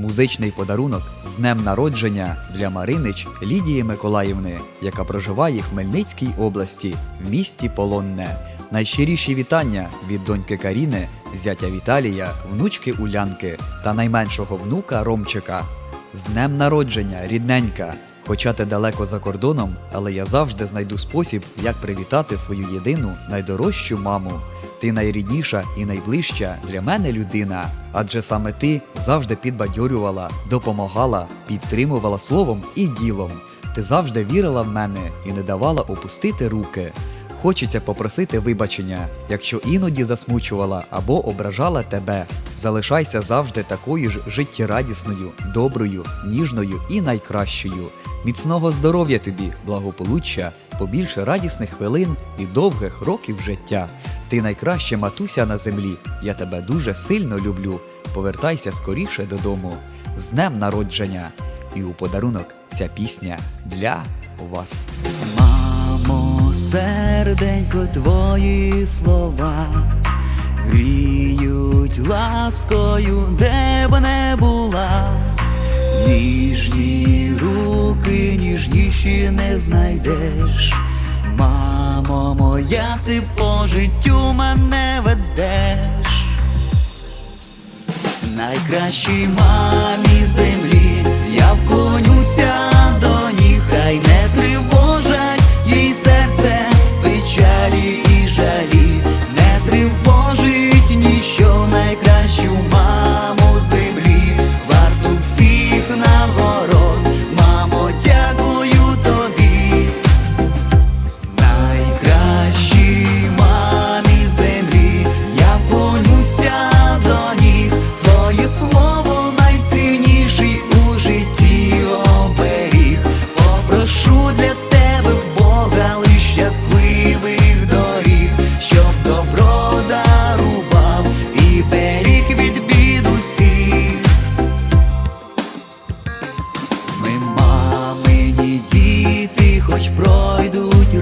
Музичний подарунок з днем народження для Маринич Лідії Миколаївни, яка проживає в Хмельницькій області в місті Полонне. Найщиріші вітання від доньки Каріни, зятя Віталія, внучки Улянки та найменшого внука Ромчика. З днем народження, рідненька! Хоча ти далеко за кордоном, але я завжди знайду спосіб, як привітати свою єдину найдорожчу маму. Ти найрідніша і найближча для мене людина, адже саме ти завжди підбадьорювала, допомагала, підтримувала словом і ділом. Ти завжди вірила в мене і не давала опустити руки. Хочеться попросити вибачення, якщо іноді засмучувала або ображала тебе. Залишайся завжди такою ж життєрадісною, доброю, ніжною і найкращою. Міцного здоров'я тобі, благополуччя, побільше радісних хвилин і довгих років життя. Ти найкраща матуся на землі. Я тебе дуже сильно люблю. Повертайся скоріше додому. З днем народження! І у подарунок ця пісня для вас. Мамо, серденько, твої слова гріють ласкою, де б не була. Ніжні руки, ніжніші не знайдеш. Мамо моя, ти по життю мене ведеш. Найкращій мамі землі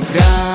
играть.